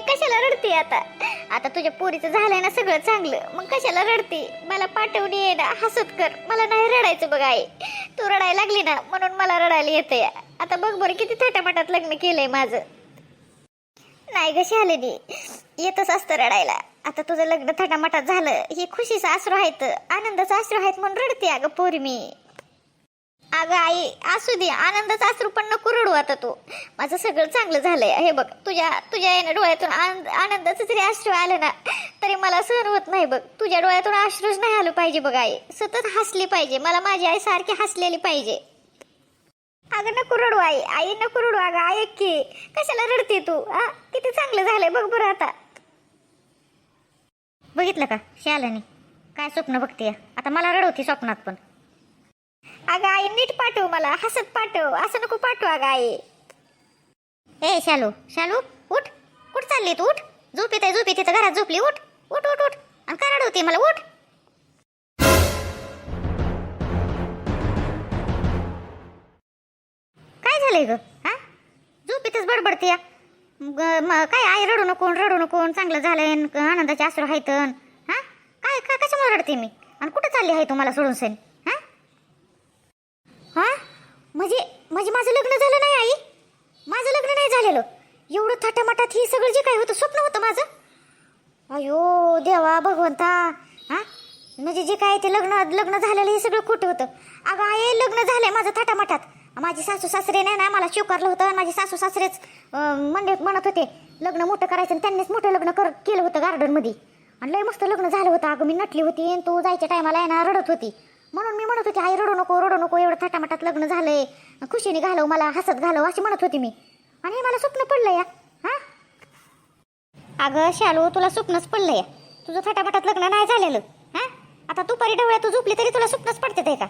कशाला रडते आता? आता तुझ्या पोरीचं झालंय ना सगळं चांगलं. मग कशाला रडते? मला पाठवणी ये ना हसत कर. मला नाही रडायचं बघ आई. तू रडायला लागली ना म्हणून मला रडायला येते आता बघ बरं किती थाटामाटात लग्न केलंय माझं. नाही ग शालिनी येतच असतं रडायला. आता तुझं लग्न थाटामाटात झालं. ही खुशीचं आश्रू आहेत. आनंदाचं आश्रू आहेत म्हणून रडते अगं पोरी मी. अगं आई असू दे. आनंदाचा अश्रू पण नको रडू आता तू. माझं सगळं चांगलं झालंय. हे बघ तुझ्या तुझ्या येणं डोळ्यातून आनंद आनंदाचं जरी अश्रू आलं ना तरी मला सहन होत नाही बघ. तुझ्या डोळ्यातून अश्रूच नाही आलं पाहिजे बघ आई. सतत हसली पाहिजे. मला माझी आई सारखी हसलेली पाहिजे. अगं नको रडू आई. आई नको रडू. अगं आई की. कशाला रडते तू? आ किती चांगलं झालंय बघ बरं आता. बघितलं का? शालानी काय स्वप्न बघते आता मला रडवते स्वप्नात पण. अगं आई नीट पाठव मला. हसत पाठव. असं नको पाठव अगं आई. ए शालू. शालू उठ. कुठ चालली तू? उठ. झोप येते झोप येते तर घरात झोपली. उठ. उठ उठ उठ. आणि काय रडवते मला? उठ. काय झालंय ग? हा? झोपेतच बडबडते ग- काय आई रडू नको रडू नको चांगलं झालंय न- आनंदाचे आश्रू आहेत हा? काय काय कशामुळे रडते मी? आणि कुठं चालली आहे तुम्हाला सोडून सेन? म्हणजे म्हणजे माझं लग्न झालं नाही आई? माझं लग्न नाही झालेलं. एवढं थाटामाटात हे सगळं जे काय होतं स्वप्न होतं माझं. अयो देवा भगवंता हा? म्हणजे जे काय ते लग्न लग्न झालेलं हे सगळं खोटं होतं. अगं आई लग्न झालंय माझं थाटामाटात. माझी सासू सासरे नाही ना मला स्वीकारलं होतं. माझे सासू सासरेच अं, म्हणले म्हणत होते लग्न मोठं करायचं आणि त्यांनीच मोठं लग्न कर केलं होतं गार्डनमध्ये आणि लय मस्त लग्न झालं होतं. अगं मी नटली होती आणि तू जायच्या टायमाला आहे ना रडत होती. म्हणून मी म्हणत होती आई रडू नको रडू नको एवढं थाटामाटात लग्न झालंय. खुशीने घालव मला हसत घालव अशी म्हणत होती मी. आणि हे मला स्वप्न पडलं या. हा? अगं शालू तुला स्वप्नच पडलं या. तुझं थाटामाटात लग्न नाही झालेलं. हा? आता दुपारी ढवळ्या तू झोपली तरी तुला स्वप्नच पडते ते का?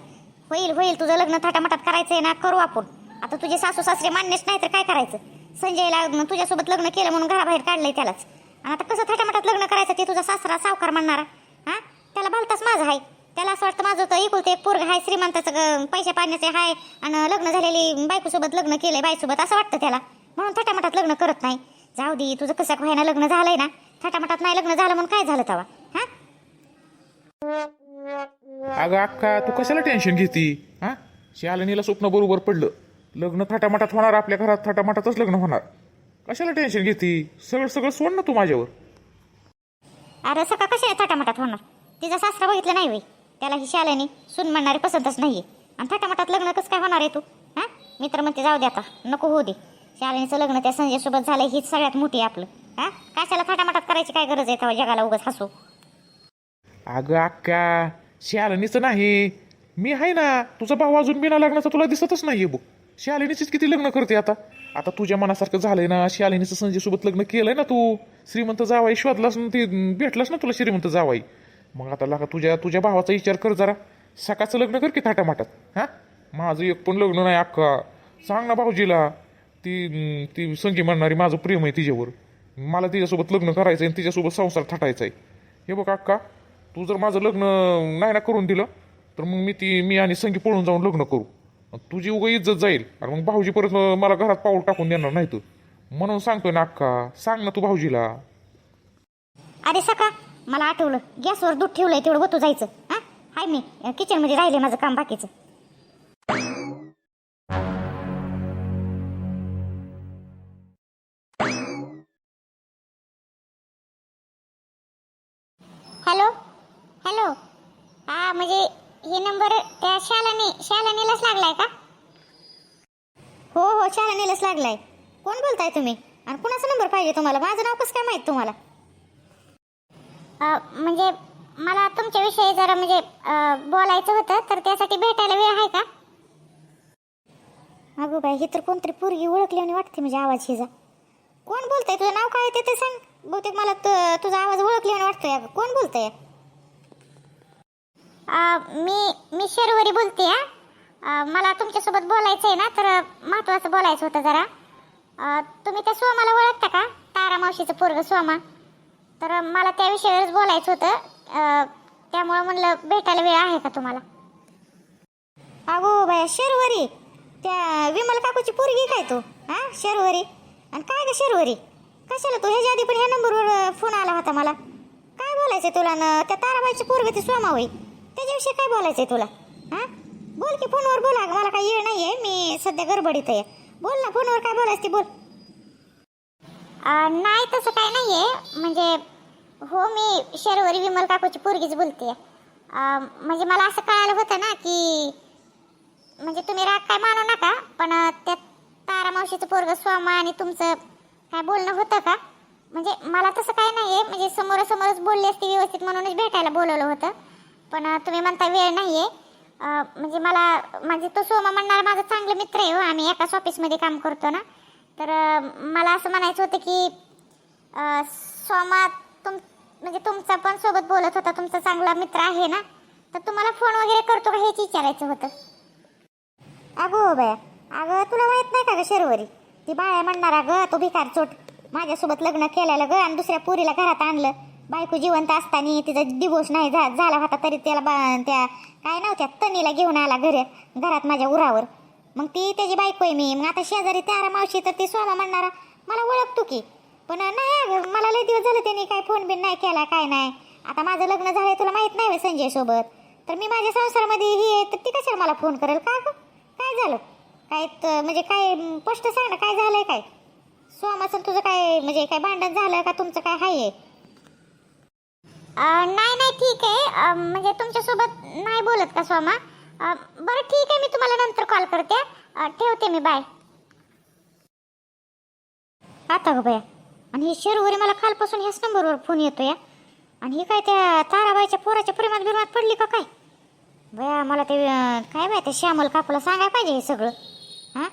होईल होईल तुझं लग्न थाटामाटात करायचंय ना करू आपण. आता तुझे सासू सासरे मान्यच नाही तर काय करायचं? संजयला तुझ्यासोबत लग्न केलं म्हणून घराबाहेर काढलंय त्यालाच. आणि आता कसं थाटामाटात लग्न करायचं ते तुझा सासरा सावकार म्हणणारा? हा? त्याला भलताच माझं आहे. त्याला असं वाटतं माझं तर एकुलते एक पोरग आहे श्रीमंताचं पैसे पाण्याचे आहे आणि लग्न झालेली बायकोसोबत लग्न केलंय बाईसोबत असं वाटतं त्याला. म्हणून थाटामाटात लग्न करत नाही. जाऊ दे तुझं कसं व्हायना लग्न झालंय ना थाटामाटात नाही लग्न झालं म्हणून काय झालं तेव्हा हा? अगं अक्का तू कशाला टेन्शन घेती? हा? शालिनीला स्वप्न बरोबर पडलं. लग्न थाटामाटात होणार आपल्या घरात थाटामाटातच लग्न होणार. कशाला टेन्शन घेती? सगळं सगळं सोड ना तू माझ्यावर. अरे सका कशा थाटामाटात होणार? तिचा सासरा बघितलं नाही त्याला ही शालेनी सून म्हणणारी पसंतच नाहीये. आणि थाटामाटात लग्न कसं काय होणार आहे तू? हा? मी तर म्हणते जाऊ दे आता नको होऊ दे. शालिनीचं लग्न त्या संजयसोबत झालं हीच सगळ्यात मोठी आहे आपलं. हा? कशाला थाटामाटात करायची काय गरज आहे तेव्हा जगाला उगाच हसू? अगं अक्का शालिनीचं नाही. मी आहे ना तुझा भाऊ अजून बिना लग्नाचा तुला दिसतच नाहीये बघ. शालिनीचीच किती लग्न करते आता. आता तुझ्या मनासारखं झालंय ना शालिनीचं संजयसोबत लग्न केलंय ना तू? श्रीमंत जावाई शोधलास ना ते भेटलास ना तुला श्रीमंत जावाई? मग आता लागा तुझ्या तुझ्या भावाचा विचार कर जरा. सकाळचं लग्न कर की थाटामाटात? हा? माझं एक पण लग्न नाही अक्का सांग ना भाऊजीला. ती ती संगी म्हणणारी माझं प्रेम आहे तिच्यावर. मला तिच्यासोबत लग्न करायचं आहे आणि तिच्यासोबत संसार थाटायचा आहे हे बघ अक्का तू जर माझं लग्न नाही ना करून दिलं तर मग मी ती मी आणि संगी पळून जाऊन लग्न करू. तुझी उगा इज्जत जाईल. आणि मग भाऊजी परत मला घरात पाऊल टाकून देणार नाही तू म्हणून सांगतोय ना अक्का सांग ना तू भाऊजीला. अरे सका मला आठवलं गॅसवर दूध ठेवलंय तेवढं गोतू जायचं. हा? हाय मी किचनमध्ये राहिले माझं काम बाकीचं. हॅलो? हॅलो? हा म्हणजे हे नंबर त्या शालानी शालानीलाच लागलाय का? हो हो शालानीलाच लागलाय. कोण बोलताय तुम्ही? आणि कुणाचा नंबर पाहिजे तुम्हाला? माझं नाव कसं काय माहीत तुम्हाला? म्हणजे मला तुमच्याविषयी जरा म्हणजे बोलायचं होतं तर त्यासाठी भेटायला वेळ आहे का? अगो बाई ही तर कोणतरी पोरगी ओळखली आणि वाटते म्हणजे आवाज हिजा कोण बोलतंय? तुझं नाव काय ते ते सांग. बहुतेक मला तु- तुझा आवाज ओळखली आणि वाटतोय. अगं. कोण बोलतंय? मी मी शेरवरी बोलते मला तुमच्यासोबत बोलायचं आहे ना तर महत्त्वाचं बोलायचं होतं जरा. तुम्ही त्या सोमाला ओळखता का? तारा मावशीचं पोरग सोमा. तर मला त्या विषयावरच बोलायचं होतं. त्यामुळं म्हणलं भेटायला वेळ आहे का तुम्हाला? अगो बाया शर्वरी. त्या विमल काकूची पोरगी काय तू? हा शर्वरी? आणि काय ग शर्वरी? कशाला तू? ह्याच्या आधी पण ह्या नंबरवर फोन आला होता मला. काय बोलायचं तुला? ना त्या ताराबाईची पोरगी ती सोमा होई. त्याच्याविषयी काय बोलायचंय तुला? हा? बोल की फोनवर बोला. मला काही येळ आहे मी सध्या गडबडीत आहे. बोल ना फोनवर काय बोलायचं ते बोल. नाही तसं काय आहे म्हणजे हो मी शर्वरी विमल काकूची पोरगीच बोलते म्हणजे मला असं कळालं होतं ना की म्हणजे तुम्ही राग काय मानू नका पण त्या तारा मावशीचं पोरग स्वामा आणि तुमचं काय बोलणं होतं का? म्हणजे मला तसं काय आहे म्हणजे समोरासमोरच बोलली असती व्यवस्थित म्हणूनच भेटायला बोलवलं होतं. पण तुम्ही म्हणता वेळ नाही आहे म्हणजे मला म्हणजे तो सोमा म्हणणारा माझा चांगला मित्र आहे हो. आम्ही एकाच ऑफिसमध्ये काम करतो ना. तर मला असं म्हणायचं होतं की सोमा तुम म्हणजे तुमचा पण सोबत बोलत होता तुमचा चांगला मित्र आहे ना? तर तुम्हाला फोन वगैरे करतो का हेच विचारायचं होतं? अगो बाया अगं तुला माहीत नाही का ग शर्वरी? ती बाळ्या म्हणणार अगं तो भिकार चोट माझ्यासोबत लग्न केलेलं ग आणि दुसऱ्या पुरीला घरात आणलं. बायको जिवंत असताना तिचा डिवोर्स नाही झा झाला होता तरी त्याला बा त्या काय नव्हत्या तनीला घेऊन आला घरी घरात माझ्या उरावर. मग ती त्याची बायको आहे मी. मग आता शेजारी त्यारा मावशी तर ती सोमा म्हणणारा मला ओळखतो की. पण नाही अगं मला लय दिवस झाले त्यांनी काय फोन बिन नाही केला काय नाही. आता माझं लग्न झालंय तुला माहीत नाही संजय सोबत. तर मी माझ्या संसारामध्ये ही आहे तर ती कशाला मला फोन करेल? का गं? काय झालं? काय म्हणजे काय स्पष्ट सांग ना काय झालंय काय? सोमाचं तुझं काय म्हणजे काय भांडण झालं का तुमचं काय आहे नाही नाही ठीक आहे. म्हणजे तुमच्यासोबत नाही बोलत का सोमा? बरं ठीक आहे मी तुम्हाला नंतर कॉल करते. ठेवते मी बाय आता ग बया आणि हे शेरवरी मला कालपासून ह्याच नंबरवर फोन येतो या आणि हे काय त्या ताराबाईच्या पोराच्या प्रेमात बिमात पडली का काय? बया मला ते काय बाय ते श्यामल काकूला सांगायला पाहिजे हे सगळं. हां?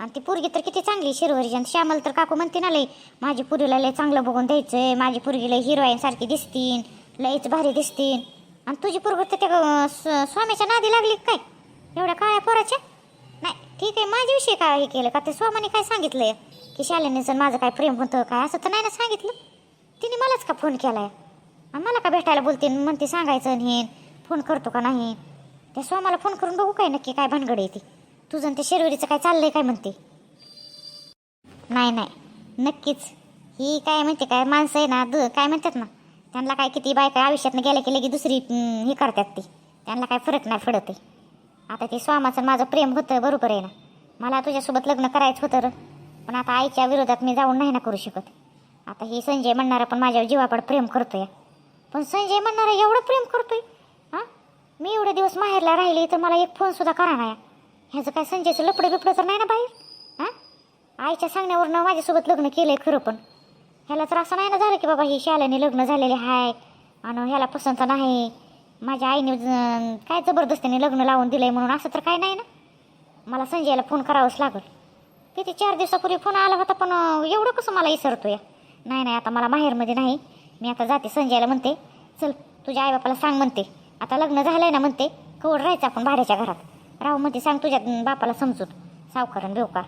आणि ती पोरगी तर किती चांगली शिरवरीची. आणि श्यामल तर काकू म्हणते ना लई माझी पुरीला लय चांगलं बघून द्यायचंय माझी पोरगी लय हिरोईन सारखी दिसतीन लयच भारी दिसतीन. आणि तुझी पोरग त्या स- स्वामीच्या नादी लागली काय? एवढ्या काळ्या पोराच्या? नाही ठीक आहे माझ्याविषयी काय हे केलं? का ते स्वामाने काय सांगितलंय? की शालिनीचं माझं काय प्रेम होतं काय असं तर नाही ना सांगितलं. तिने मलाच का फोन केलाय? मला का भेटायला बोलते म्हणते सांगायचं आणि हे? फोन करतो का नाही? त्या स्वामाला फोन करून बघू काय नक्की काय भानगड येते तुझं ते शेरवरीचं शिरवरीचं काय चाललंय काय म्हणते? नाही नाही नक्कीच. ही काय म्हणते काय? माणसं आहे ना द काय म्हणतात ना? त्यांना काय किती बायका आयुष्यातनं गेल्या की लगी दुसरी हे करतात ते. त्यांना काय फरक नाही पडत आहे आता ते स्वामाचं माझं प्रेम होतं बरोबर आहे ना. मला तुझ्यासोबत लग्न करायचं होतं र. पण आता आईच्या विरोधात मी जाऊन नाही ना करू शकत. आता हे संजय म्हणणारा पण माझ्यावर जीवापड प्रेम करतोय. पण संजय म्हणणारा एवढं प्रेम करतोय? हां? मी एवढे दिवस माहेरला राहिले तर मला एक फोनसुद्धा करा नाही ह्याचं काय संजयचं लपडं बिपडं तर नाही ना बाहेर? हां? आईच्या सांगण्यावरनं माझ्यासोबत लग्न केलं आहे खरं पण. ह्याला तर असं नाही ना झालं की बाबा ही शाळेने लग्न झालेले आहे आणि ह्याला पसंत नाही. माझ्या आईने काय जबरदस्तीने लग्न लावून दिलंय म्हणून असं तर काय नाही ना. मला संजयला फोन करावाच लागल. किती चार दिवसापूर्वी फोन आला होता पण एवढं कसं मला विसरतो या नाही नाही आता मला माहेरमध्ये नाही. मी आता जाते संजयला म्हणते चल तुझ्या आईबापाला सांग म्हणते. आता लग्न झालंय ना म्हणते. कवड राहायचं आपण भाड्याच्या घरात. राहू म्हणते. सांग तुझ्या बापाला समजून. सावकारण बेवकार.